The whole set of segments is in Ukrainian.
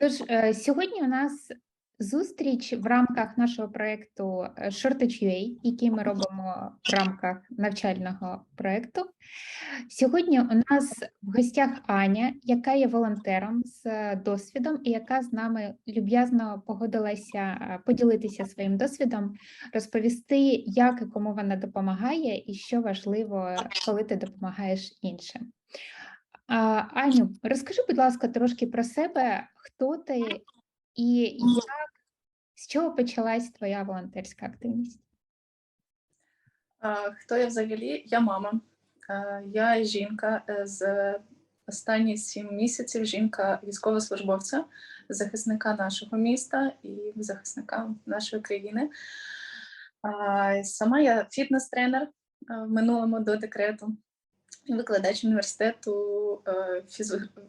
Тож е, сьогодні у нас зустріч в рамках нашого проєкту е, Shortage.ua, який ми робимо в рамках навчального проєкту. Сьогодні у нас в гостях Аня, яка є волонтером з е, досвідом і яка з нами люб'язно погодилася поділитися своїм досвідом, розповісти, як і кому вона допомагає, і що важливо, коли ти допомагаєш іншим. Аню, розкажи, будь ласка, трошки про себе, хто ти і як, з чого почалась твоя волонтерська активність? Хто я взагалі? Я мама. Я жінка е, з останні сім місяців жінка військовослужбовця, захисника нашого міста і захисника нашої країни. Сама я фітнес-тренер в минулому до декрету викладач університету е,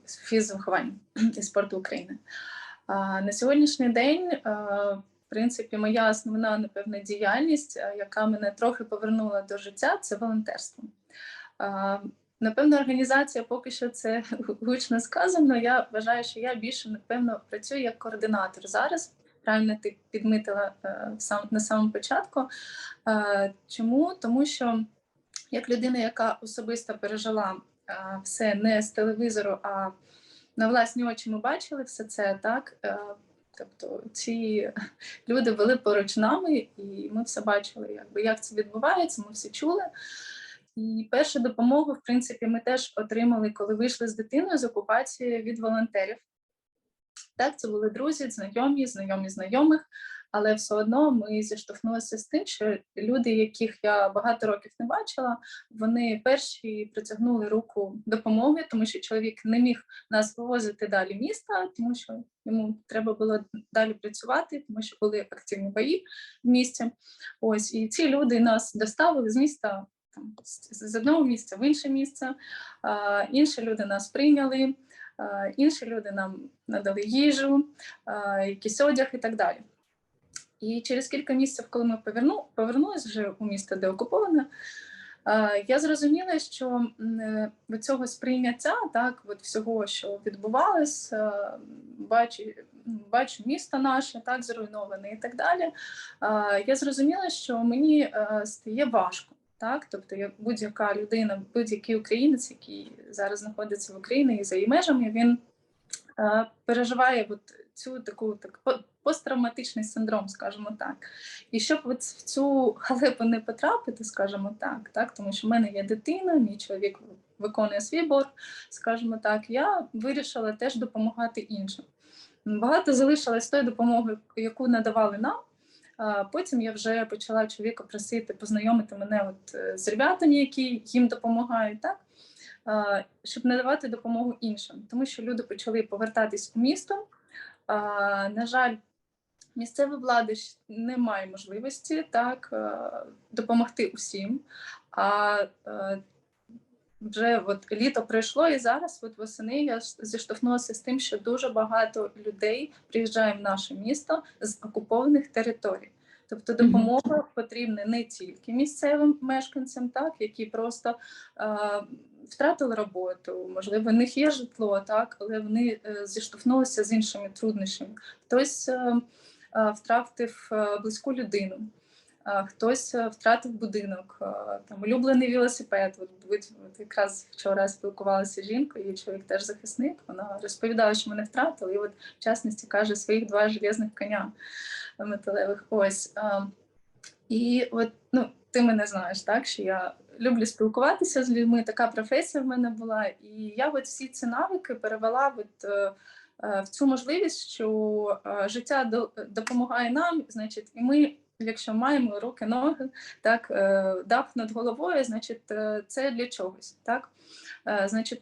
фізвиховання і спорту України. На сьогоднішній день, е, в принципі, моя основна напевно діяльність, е, яка мене трохи повернула до життя, це волонтерство. Напевно, організація поки що це гучно сказано. Я вважаю, що я більше напевно працюю як координатор зараз. Правильно ти підмітила е, сам на самому початку. Чому? Тому що як людина, яка особисто пережила е, все не з телевізору, а на власні очі ми бачили все це так. Е, Тобто ці люди були поруч нами, і ми все бачили, якби як це відбувається, ми все чули. І першу допомогу, в принципі, ми теж отримали, коли вийшли з дитиною з окупації від волонтерів. Так, це були друзі, знайомі, знайомі знайомих, але все одно ми зіштовхнулися з тим, що люди, яких я багато років не бачила, вони перші притягнули руку допомоги, тому що чоловік не міг нас вивозити далі міста, тому що йому треба було далі працювати, тому що були активні бої в місті. Ось і ці люди нас доставили з міста там, з одного місця в інше місце. А, інші люди нас прийняли, а, інші люди нам надали їжу, а, якийсь одяг і так далі. І через кілька місяців, коли ми поверну, повернулися вже у місто, де окуповане, я зрозуміла, що м, е, від цього сприйняття, так, от всього, що відбувалось, а, бачу, бачу місто наше, так, зруйноване і так далі. Я зрозуміла, що мені е, стає важко. Так, тобто, як будь-яка людина, будь-який українець, який зараз знаходиться в Україні і за її межами, він е, переживає от цю таку так по- посттравматичний синдром, скажімо так. І щоб от в цю халепу не потрапити, скажімо так, так, тому що в мене є дитина, мій чоловік виконує свій борг, скажімо так, я вирішила теж допомагати іншим. Багато залишилось тої допомоги, яку надавали нам. Потім я вже почала чоловіка просити познайомити мене от е, з ребятами, які їм допомагають, так? А, щоб надавати допомогу іншим, тому що люди почали повертатись у місто. На жаль, місцева влада не має можливості так е, допомогти усім. А е, вже от літо пройшло, і зараз, от восени, я зіштовхнулася з тим, що дуже багато людей приїжджає в наше місто з окупованих територій. Тобто допомога потрібна не тільки місцевим мешканцям, так які просто е, втратили роботу, можливо, в них є житло, так, але вони е, зіштовхнулися з іншими труднощами. Хтось е, е, втратив близьку людину, хтось втратив будинок, там улюблений велосипед. От, якраз вчора спілкувалася з жінкою, її чоловік теж захисник. Вона розповідала, що мене втратили, і от в частності каже своїх два железних коня металевих. Ось. І от ну, ти мене знаєш, так що я люблю спілкуватися з людьми. Така професія в мене була, і я от всі ці навики перевела от, е, е, в цю можливість, що е, життя до- допомагає нам, значить, і ми. Якщо маємо руки, ноги, так е, дах над головою, значить, е, це для чогось, так значить,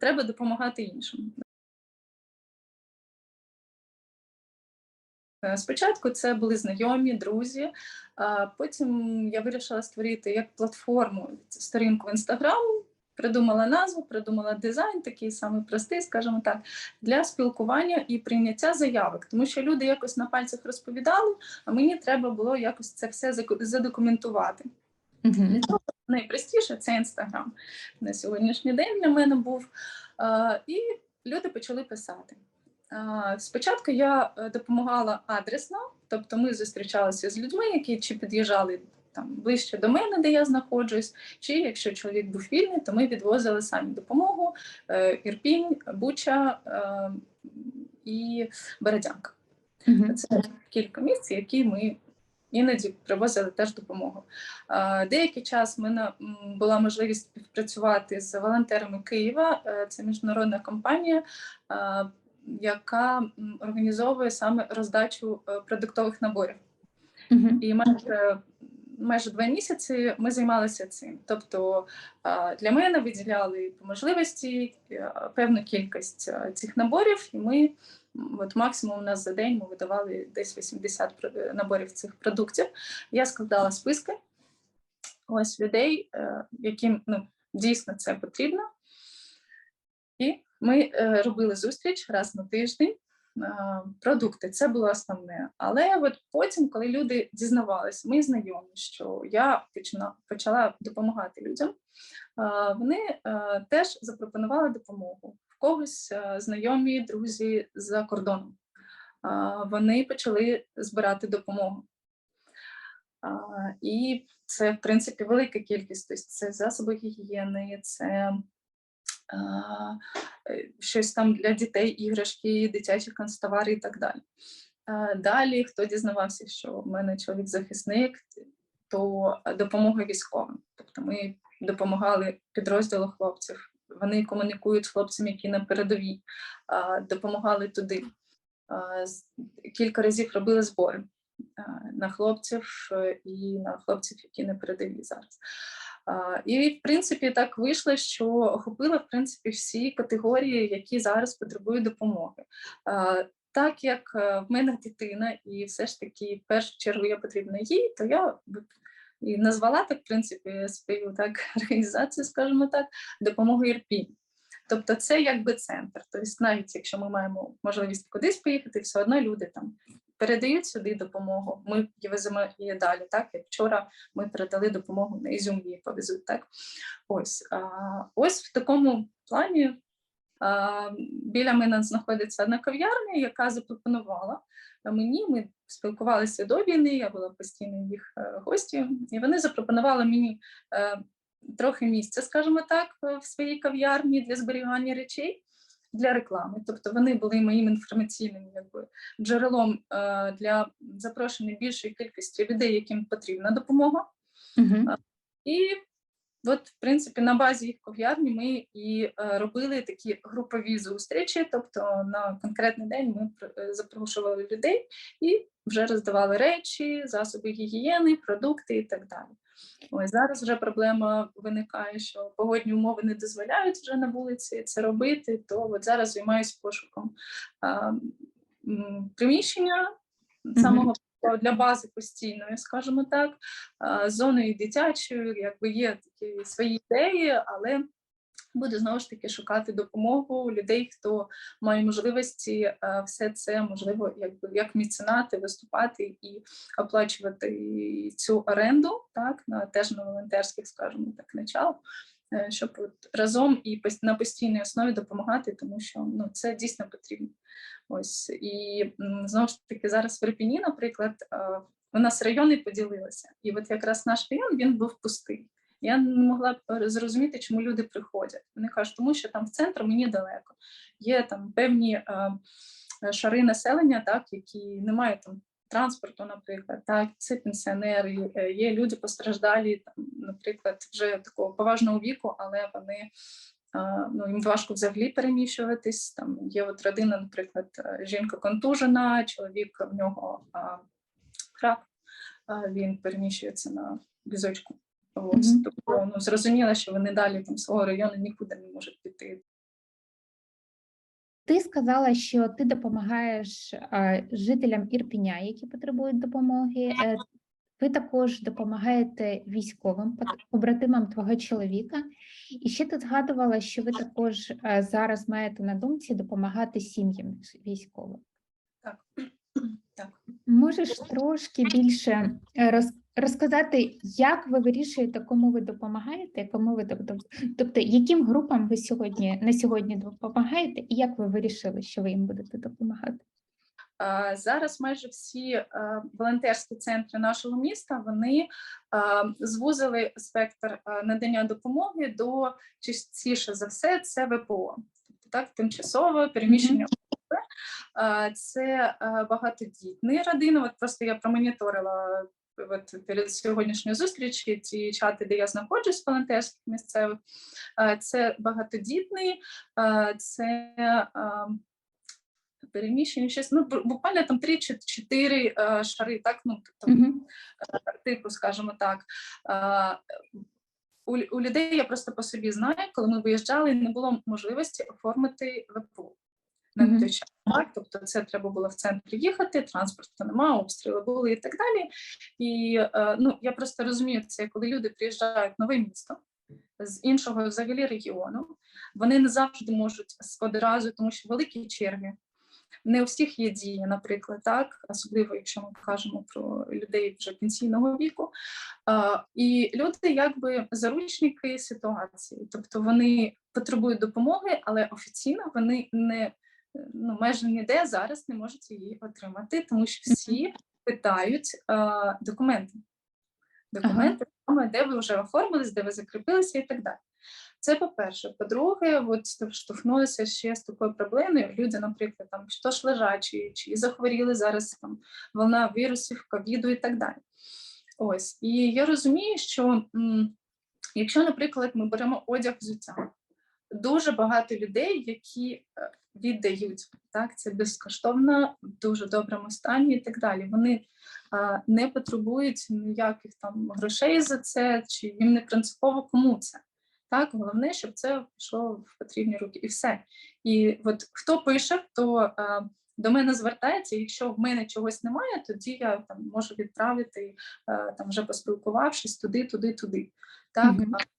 треба допомагати іншим. Спочатку це були знайомі, друзі. Потім я вирішила створити як платформу сторінку в інстаграм. Придумала назву, придумала дизайн, такий самий простий, скажімо так, для спілкування і прийняття заявок, тому що люди якось на пальцях розповідали, а мені треба було якось це все задокументувати. Мгм. Найпростіше це інстаграм на сьогоднішній день для мене був. І люди почали писати. Спочатку я е, допомагала адресно, тобто ми зустрічалися з людьми, які чи під'їжджали там ближче до мене, де я знаходжусь, чи якщо чоловік був вільний, то ми відвозили самі допомогу е, Ірпінь, Буча е, і Березянка. Мгм. Це кілька місць, які ми іноді привозили теж допомогу. Деякий час в мене була можливість співпрацювати з волонтерами Києва. Це міжнародна компанія, яка організовує саме роздачу е, продуктових наборів. Мгм. І майже майже два місяці ми займалися цим. Тобто для мене виділяли по можливості е, певну кількість е, цих наборів, і ми от максимум у нас за день ми видавали десь 80 наборів цих продуктів. Я складала списки ось людей, яким ну, дійсно це потрібно. І ми е, робили зустріч раз на тиждень. е, Продукти це було основне. Але от потім, коли люди дізнавалися, ми знайомі, що я почала допомагати людям, е, вони теж запропонували допомогу. В когось знайомі друзі за кордоном. Вони почали збирати допомогу. І це, в принципі, велика кількість. Тобто це засоби гігієни, це щось там для дітей, іграшки, дитячі канцтовари і так далі. Далі, хто дізнавався, що в мене чоловік захисник, то допомога військовим. Тобто ми допомагали підрозділу хлопців. Вони комунікують з хлопцями, які на передовій, допомагали туди. Кілька разів робили збори на хлопців е, і на хлопців, які не передові зараз. І, в принципі, так вийшло, що охопила в принципі всі категорії, які зараз потребують допомоги. Так як е, в мене дитина, і все ж таки в першу чергу я потрібна їй, то я і назвала так, в принципі, свою так організацію, скажімо так, допомогу Ірпінь. Тобто це якби центр. Тобто, навіть якщо ми маємо можливість кудись поїхати, все одно люди там передають сюди допомогу. Ми її веземо і далі. Так як вчора ми передали допомогу на Ізюм, її повезуть. Так ось а, ось в такому плані. Біля мене знаходиться одна кав'ярня, яка запропонувала мені. Ми спілкувалися до війни, я була постійною їх е, гостю, і вони запропонували мені е, трохи місця, скажімо так, в своїй кав'ярні для зберігання речей для реклами. Тобто вони були моїм інформаційним якби, джерелом е, для запрошення більшої кількості людей, яким потрібна допомога. Мгм. І от, в принципі, на базі їх кав'ярні ми і е, робили такі групові зустрічі. Тобто на конкретний день ми пр- запрошували людей і вже роздавали речі, засоби гігієни, продукти і так далі. Ось зараз вже проблема виникає, що погодні умови не дозволяють вже на вулиці це робити. То от зараз займаюся пошуком а, приміщення самого для бази постійної, скажімо так, з зоною дитячою, якби є такі свої ідеї, але буду знову ж таки шукати допомогу людей, хто має можливості е, все це можливо, якби як міценати, виступати і оплачувати цю оренду, так на теж на волонтерських, скажімо так, началах. е, Щоб от разом і на постійній основі допомагати, тому що ну це дійсно потрібно. Ось і знову ж таки зараз в Ірпіні, наприклад, е, у нас райони поділилися, і от якраз наш район він був пустий. Я не могла б е, зрозуміти, чому люди приходять. Вони кажуть, тому що там в центр мені далеко. Є там певні е, е, шари населення, так які не мають там транспорту, наприклад, так це пенсіонери. е, Є люди постраждалі, там, наприклад, вже такого поважного віку, але вони. Ну, їм важко взагалі переміщуватись. Там є от родина, наприклад, жінка контужена, чоловік в нього а, рак, а, він переміщується на візочку. Ось, Мгм. тобто, ну, зрозуміло, що вони далі там свого району нікуди не можуть піти. Ти сказала, що ти допомагаєш е, жителям Ірпеня, які потребують допомоги. Е, Ви також допомагаєте військовим побратимам твого чоловіка. І ще ти згадувала, що ви також е, зараз маєте на думці допомагати сім'ям військових. Так. Так. Можеш трошки більше е, роз, розказати, як ви вирішуєте, кому ви допомагаєте, кому ви тобто, яким групам ви сьогодні на сьогодні допомагаєте, і як ви вирішили, що ви їм будете допомагати? Зараз майже всі е, волонтерські центри нашого міста вони е, звузили спектр е, надання допомоги до частіше за все це ВПО, тобто так тимчасово переміщення Це багатодітні родини. От просто я промоніторила от перед сьогоднішньою зустрічі ці чати, де я знаходжусь волонтерських місцевих. Це багатодітний, це переміщення, щось, ну, буквально там 3-4 е, шари, так, ну, тобто, Мгм. типу, скажімо так. У, людей я просто по собі знаю, коли ми виїжджали, не було можливості оформити ВПО на той час. Так? Тобто це треба було в центр їхати, транспорту немає, обстріли були і так далі. І е, ну, я просто розумію це, коли люди приїжджають в нове місто з іншого взагалі регіону, вони не завжди можуть одразу, тому що великі черги. Не у всіх є дії, наприклад, так, особливо якщо ми кажемо про людей вже пенсійного віку. А, і люди якби заручники ситуації, тобто вони потребують допомоги, але офіційно вони не ну, майже ніде зараз не можуть її отримати, тому що всі питають а, документи. Документи, саме де ви вже оформились, де ви закріпилися і так далі. Це по-перше. По-друге, от штовхнулися ще з такою проблемою. Люди, наприклад, там що ж лежачі, чи захворіли зараз там волна вірусів, ковіду і так далі. Ось і я розумію, що м, якщо, наприклад, ми беремо одяг взуття, дуже багато людей, які е, віддають так, це безкоштовно, в дуже доброму стані і так далі. Вони а, не потребують ніяких там грошей за це, чи їм не принципово кому це. Так, головне, щоб це пішло в потрібні руки, і все. І от хто пише, то а, до мене звертається. Якщо в мене чогось немає, тоді я там можу відправити а, там вже поспілкувавшись туди, туди, туди. Так, а, а-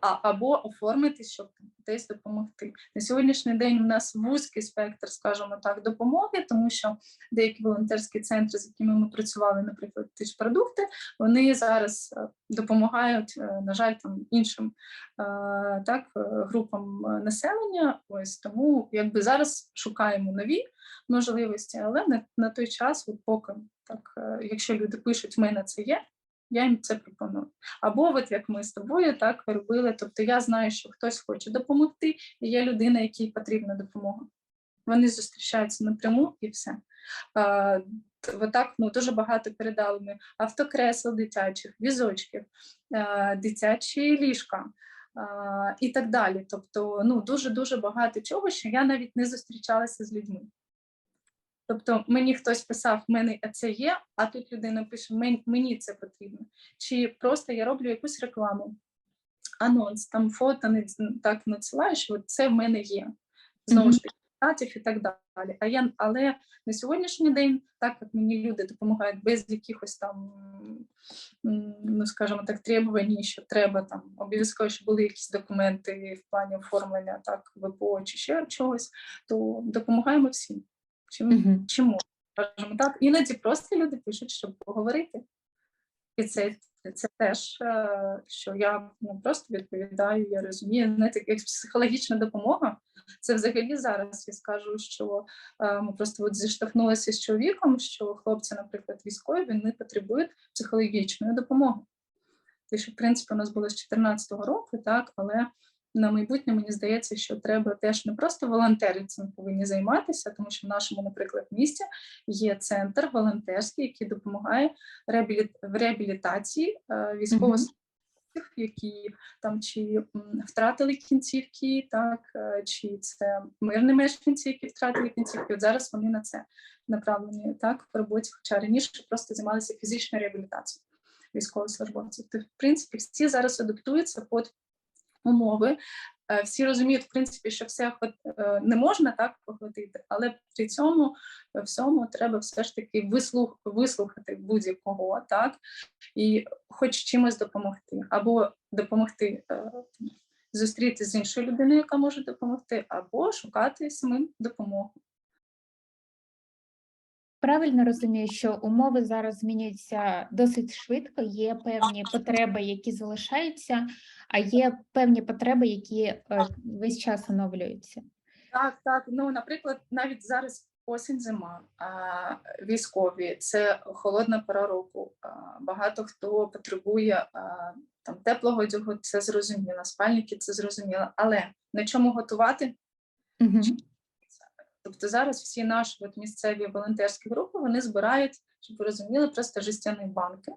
або оформити, щоб десь допомогти. На сьогоднішній день у нас вузький спектр, скажімо так, допомоги, тому що деякі волонтерські центри, з якими ми працювали, наприклад, ті ж продукти, вони зараз е, допомагають, е, на жаль, там іншим е, так, групам населення. Ось тому якби зараз шукаємо нові можливості, але на, на той час, от поки так, якщо люди пишуть, в мене це є. Я їм це пропоную. Або от як ми з тобою так робили. Тобто я знаю, що хтось хоче допомогти, і є людина, якій потрібна допомога. Вони зустрічаються напряму і все. А, Отак ну, дуже багато передали ми автокресел дитячих, візочків, дитячі ліжка. а, І так далі. Тобто, ну дуже дуже багато чого, що я навіть не зустрічалася з людьми. Тобто мені хтось писав, в мене це є, а тут людина пише, мені це потрібно. Чи просто я роблю якусь рекламу, анонс, там фото не так надсилаю, що це в мене є. Знову ж таки, і так далі. А я, але на сьогоднішній день, так як мені люди допомагають без якихось там, ну скажімо так, требувань, що треба там обов'язково, щоб були якісь документи в плані оформлення, так, ВПО чи ще чогось, то допомагаємо всім. Чим, Мгм. чому? Скажімо так, іноді просто люди пишуть, щоб поговорити. І це, це теж, е, що я ну, просто відповідаю, я розумію, знаєте, як психологічна допомога. Це взагалі зараз я скажу, що е, ми просто от зіштовхнулися з чоловіком, що хлопці, наприклад, військові, вони потребують психологічної допомоги. Те, що, в принципі, у нас було з 2014 року, так, але на майбутнє мені здається, що треба теж не просто волонтери цим повинні займатися, тому що в нашому, наприклад, місті є центр волонтерський, який допомагає в реабілітації е, військовослужбовців, які там чи втратили кінцівки, так е, чи це мирні мешканці, які втратили кінцівки. От зараз вони на це направлені так в роботі, хоча раніше просто займалися фізичною реабілітацією військовослужбовців. То, в принципі, всі зараз адаптуються під умови. Е, Всі розуміють, в принципі, що все е, не можна так поглотити, але при цьому е, всьому треба все ж таки вислух, вислухати будь-якого, так, і хоч чимось допомогти, або допомогти зустрітися з іншою людиною, яка може допомогти, або шукати самим допомогу. Правильно розумію, що умови зараз змінюються досить швидко, є певні потреби, які залишаються, а є певні потреби, які е, весь час оновлюються. Так, так. Ну, наприклад, навіть зараз осінь зима, а, військові, це холодна пора року. А, багато хто потребує а, там теплого одягу, це зрозуміло, спальники це зрозуміло. Але на чому готувати? Угу. Тобто зараз всі наші от місцеві волонтерські групи вони збирають, щоб ви розуміли, просто жестяні банки,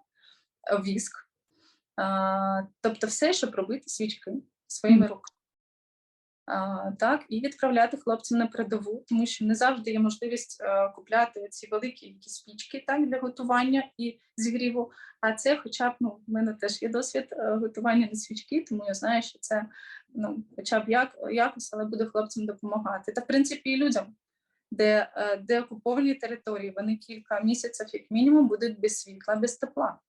віск. Тобто все, щоб робити свічки своїми руками. Так, і відправляти хлопцям на передову, тому що не завжди є можливість е, купляти ці великі якісь спічки так, для готування і зігріву. А це, хоча б ну, в мене теж є досвід е, готування на свічки, тому я знаю, що це ну, хоча б як, якось, але буде хлопцям допомагати. Та в принципі і людям, де, е, де окуповані території, вони кілька місяців, як мінімум, будуть без світла, без тепла.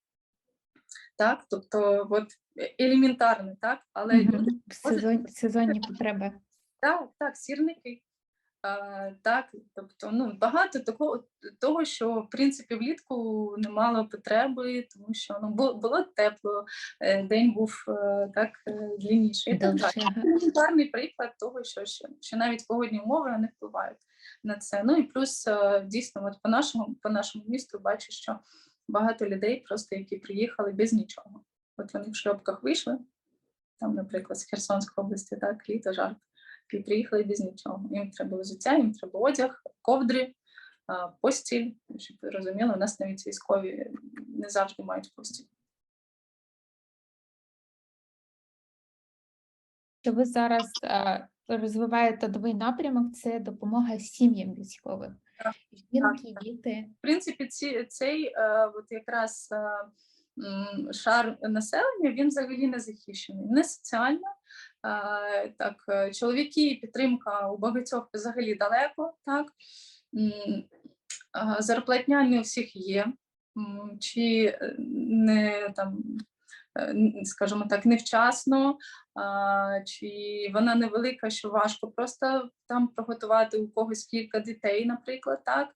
Так, тобто, от е- елементарно, так, але люди Сезон, сезонні потреби. так, так, сірники. А, так, тобто, ну, багато того, того, що в принципі влітку не мало потреби, тому що ну, було, було тепло, е, день був е, так длинніший. Елементарний приклад того, що, що, що навіть погодні умови вони впливають на це. Ну і плюс дійсно, от по нашому по нашому місту бачу, що багато людей, просто які приїхали без нічого. От вони в шльопках вийшли, там, наприклад, з Херсонської області, так, літо жарт, і приїхали без нічого. Їм треба взуття, їм треба одяг, ковдри, постіль. Щоб ви розуміли, у нас навіть військові не завжди мають постіль. Що ви зараз розвиваєте новий напрямок, це допомога сім'ям військових. Так, Жінки, діти. В принципі, ці, цей е, от якраз е, шар населення він взагалі не захищений, не соціально. Е, так, е, чоловіки, підтримка у багатьох взагалі далеко. Так зарплатня не у всіх є, чи е, не там. Скажімо так, невчасно, чи вона невелика, що важко просто там приготувати у когось кілька дітей, наприклад, так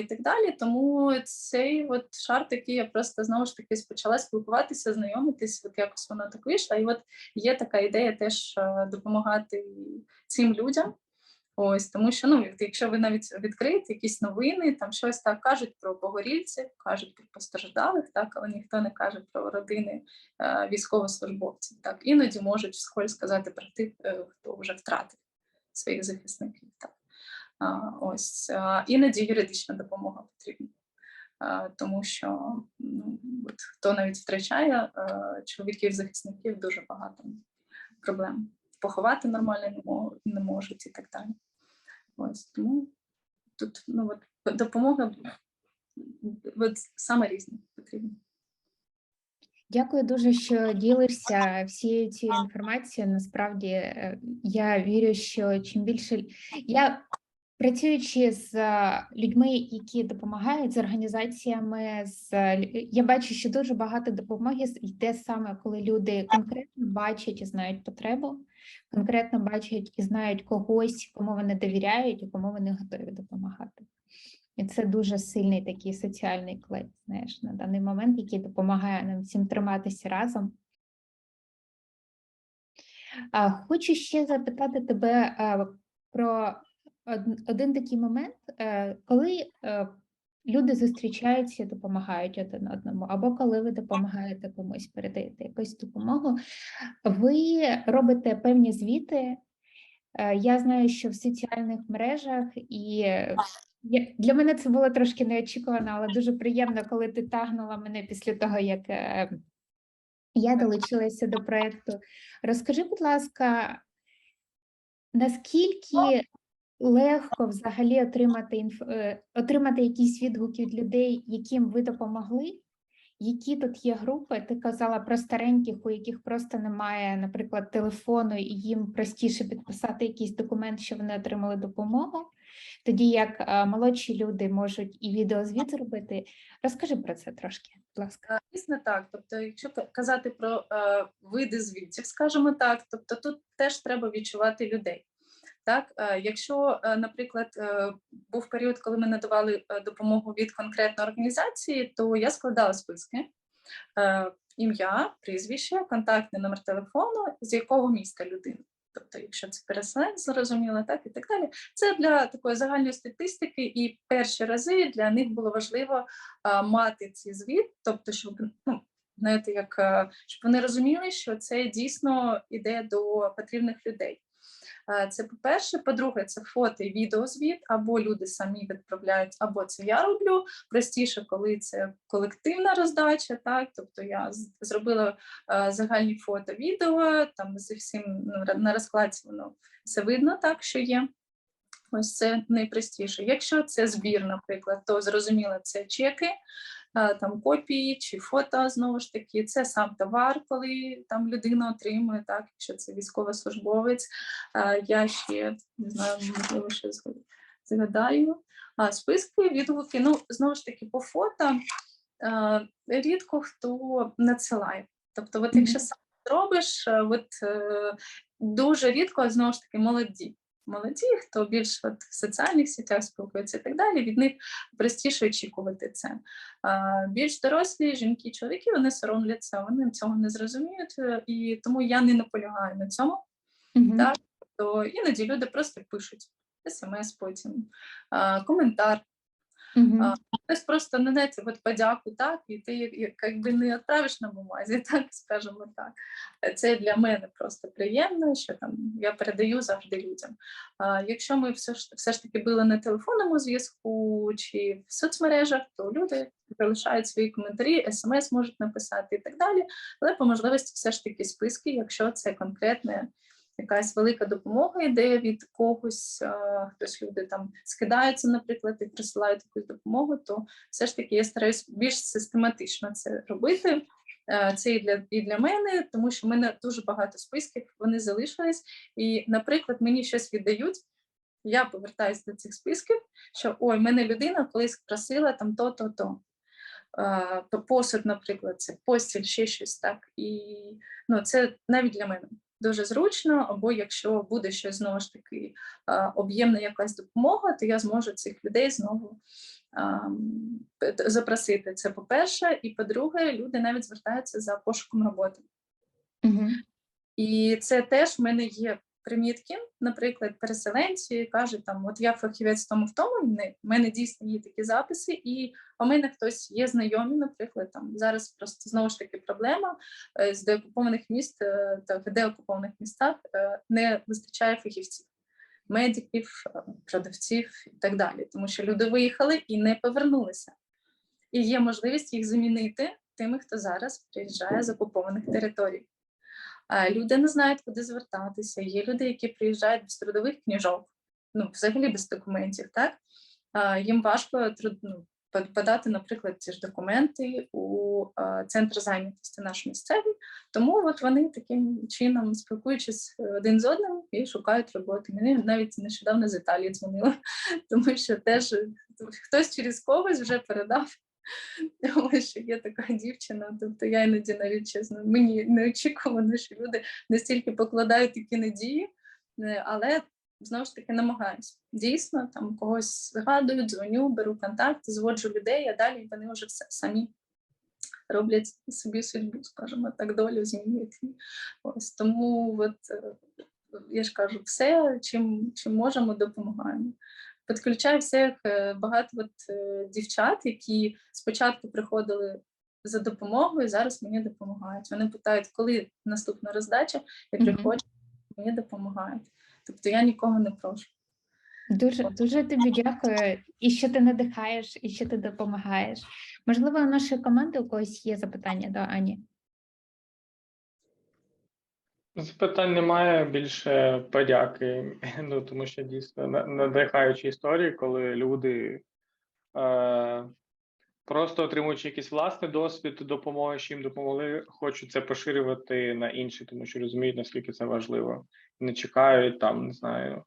і так далі. Тому цей от шар такий, я просто знову ж таки почала спілкуватися, знайомитись, от якось воно так вийшло. І от є така ідея теж е, допомагати цим людям. Ось тому, що ну, якщо ви навіть відкриєте якісь новини, там щось так кажуть про погорільців, кажуть про постраждалих, так, але ніхто не каже про родини е, військовослужбовців. Так, іноді можуть вскользь сказати про тих, е, хто вже втратив своїх захисників. Так. А, ось а, іноді юридична допомога потрібна, тому що ну, от, хто навіть втрачає е, чоловіків-захисників, дуже багато проблем. Поховати нормально не, мо- не можуть і так далі. Ось тому тут ну, от, допомога от, саме різна потрібна. Дякую дуже, що ділишся всією цією інформацією. Насправді е, я вірю, що чим більше я працюючи з е, людьми, які допомагають з організаціями, з е, я бачу, що дуже багато допомоги йде саме, коли люди конкретно бачать і знають потребу, конкретно бачать і знають когось, кому вони довіряють і кому вони готові допомагати. І це дуже сильний такий соціальний клей, знаєш, на даний момент, який допомагає нам всім триматися разом. Хочу ще запитати тебе про один такий момент, е, коли е, люди зустрічаються і допомагають один одному, або коли ви допомагаєте комусь, передаєте якусь допомогу, ви робите певні звіти. Е, Я знаю, що в соціальних мережах і для мене це було трошки неочікувано, але дуже приємно, коли ти тагнула мене після того, як е, я долучилася до проєкту. Розкажи, будь ласка, наскільки легко взагалі отримати, інф... е, отримати якісь відгуки від людей, яким ви допомогли? Які тут є групи? Ти казала про стареньких, у яких просто немає, наприклад, телефону, і їм простіше підписати якийсь документ, що вони отримали допомогу. Тоді як е, молодші люди можуть і відеозвіт зробити. Розкажи про це трошки, будь ласка. Е, Дійсно так. Тобто, якщо казати про е, види звітів, скажімо так, тобто тут теж треба відчувати людей. Так, е, якщо, е, наприклад, е, був період, коли ми надавали допомогу від конкретної організації, то я складала списки. Ім'я, прізвище, контактний номер телефону, з якого міста людина. Тобто, якщо це переселенець, зрозуміло, так і так далі. Це для такої загальної статистики, і перші рази для них було важливо мати цей звіт, тобто, щоб ну, знаєте, як щоб вони розуміли, що це дійсно йде до потрібних людей. Е, Це по-перше, по-друге, це фото і відеозвіт, або люди самі відправляють, або це я роблю. Простіше, коли це колективна роздача, так тобто я зробила е, загальні фото, відео, там зі всім ну, на розкладці воно все видно, так що є. Ось це найпростіше. Якщо це збір, наприклад, то зрозуміло, це чеки, там копії чи фото знову ж таки, це сам товар, коли там людина отримує, так, якщо це військовослужбовець. Е, Я ще не знаю, можливо, ще згад- згадаю. А, списки, відгуки. Ну, знову ж таки, по фото е, рідко хто надсилає. Тобто, от якщо сам зробиш, е, от е, дуже рідко, знову ж таки, молоді. Молоді, хто більш от в соціальних сітях спілкується і так далі, від них простіше очікувати це. А, більш дорослі жінки, чоловіки, вони соромляться, вони цього не зрозуміють, е, і тому я не наполягаю на цьому. Мгм. Так. То іноді люди просто пишуть смс потім, коментар. А, Хтось просто не знаєте, от подяку, так, і ти як- як- якби не відправиш на бумазі, так скажімо так. Е, Це для мене просто приємно, що там я передаю завжди людям. А якщо ми все ж все ж таки були на телефонному зв'язку чи в соцмережах, то люди залишають свої коментарі, смс можуть написати і так далі. Але по можливості все ж таки списки, якщо це конкретне якась велика допомога йде від когось, хтось люди там скидаються, наприклад, і присилають якусь допомогу, то все ж таки я стараюсь більш систематично це робити. Е, Це і для, і для мене, тому що в мене дуже багато списків, вони залишились. І, наприклад, мені щось віддають. Я повертаюся до цих списків, що ой, мене людина колись просила там то-то, то. Е, то посуд, наприклад, це постіль, ще щось так. І ну, це навіть для мене дуже зручно, або якщо буде щось знову ж таки е, об'ємна якась допомога, то я зможу цих людей знову ем, запросити. Це по-перше, і по-друге, люди навіть звертаються за пошуком роботи. Угу. І це теж в мене є примітки, наприклад, переселенці кажуть, там от я фахівець тому в тому, в мене дійсно є такі записи, і в мене хтось є знайомі, наприклад, там зараз просто знову ж таки проблема е, з деокупованих міст е, та в деокупованих містах е, не вистачає фахівців. Медиків, продавців і так далі, тому що люди виїхали і не повернулися. І є можливість їх замінити тими, хто зараз приїжджає з окупованих територій. Люди не знають, куди звертатися. Є люди, які приїжджають без трудових книжок, ну взагалі без документів. Так їм важко труд- ну, подати, наприклад, ці ж документи у центр зайнятості наш місцевий. Тому от вони таким чином спілкуючись е, один з одним і шукають роботи. Мені навіть нещодавно з Італії дзвонили, тому що теж хтось через когось вже передав Ось що є така дівчина. Тобто я іноді навіть чесно, мені неочікувано, що люди настільки покладають такі надії, е, але знову ж таки намагаюся. Дійсно, там когось згадую, дзвоню, беру контакт, зводжу людей, а далі вони вже все самі роблять собі судьбу, скажімо так, долю змінюють. Ось тому, от е, я ж кажу, все, чим, чим можемо, допомагаємо. Підключаю всіх е, багато от, е, дівчат, які спочатку приходили за допомогою, зараз мені допомагають. Вони питають, коли наступна роздача, я приходжу, мені допомагають. Тобто я нікого не прошу. Дуже дуже тобі дякую, і що ти надихаєш, і що ти допомагаєш. Можливо, у нашої команди у когось є запитання до Ані. Запитань немає більше подяки. Ну тому що дійсно на- надихаючі історії, коли люди е, просто отримуючи якийсь власний досвід допомоги, що їм допомогли, хочуть це поширювати на інші, тому що розуміють, наскільки це важливо. Не чекають там, не знаю,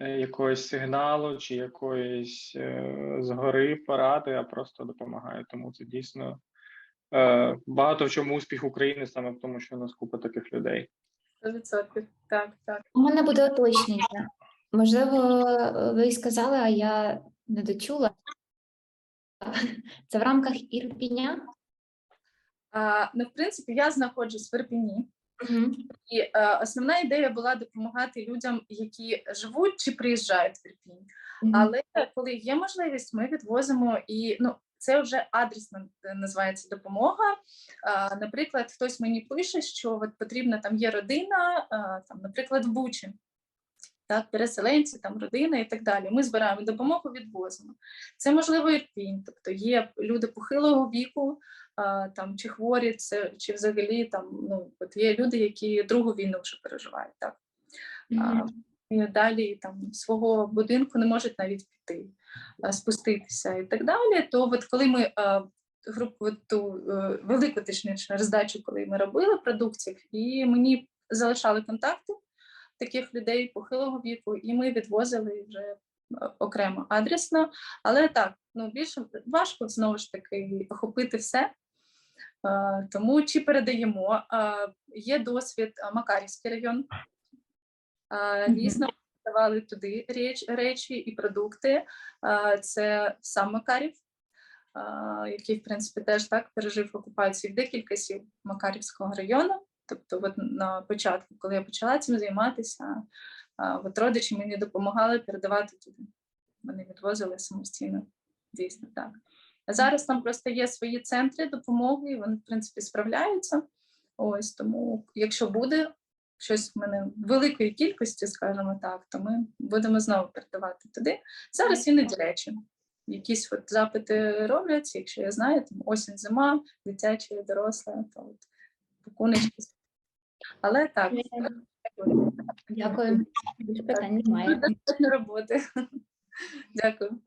е, якогось сигналу чи якоїсь е, згори поради, а просто допомагають. Тому це дійсно е, багато в чому успіх України саме в тому, що у нас купа таких людей. 100%. Так, так. У мене буде уточнення. Можливо, ви й сказали, а я не дочула. Це в рамках Ірпіня? А, ну, в принципі, я знаходжусь в Ірпіні, Мгм. і е, основна ідея була допомагати людям, які живуть чи приїжджають в Ірпінь. Мгм. Але коли є можливість, ми відвозимо і ну. Це вже адресно е, називається допомога. Наприклад, хтось мені пише, що от потрібна там є родина, там, наприклад, в Бучі, так, переселенці, там родина і так далі. Ми збираємо допомогу, відвозимо. Це можливо Ірпінь, тобто є люди похилого віку, а, там чи хворі, це чи взагалі там ну от є люди, які другу війну вже переживають. Так а, і далі там свого будинку не можуть навіть піти, спуститися і так далі. То от коли ми групу от ту е, велику точніше роздачу, коли ми робили продуктів, і мені залишали контакти таких людей похилого віку, і ми відвозили вже е, окремо адресно. Але так, ну більше важко знову ж таки охопити все. Е, Тому чи передаємо? Е, Є досвід е, Макарівський район. Е, Дійсно, давали туди реч- речі і продукти. Це сам Макарів, який, в принципі, теж так пережив окупацію в декілька сіл Макарівського району. Тобто, от на початку, коли я почала цим займатися, от родичі мені допомагали передавати туди. Вони відвозили самостійно, дійсно так. Зараз там просто є свої центри допомоги, вони, в принципі, справляються. Ось тому, якщо буде щось в мене великої кількості, скажімо так, то ми будемо знову передавати туди. Зараз іноді речі. Якісь от запити робляться, якщо я знаю, там осінь, зима, дитяче, доросле, то от пакуночки. Але так, Дякую. Питань немає. достатньо роботи. Дякую.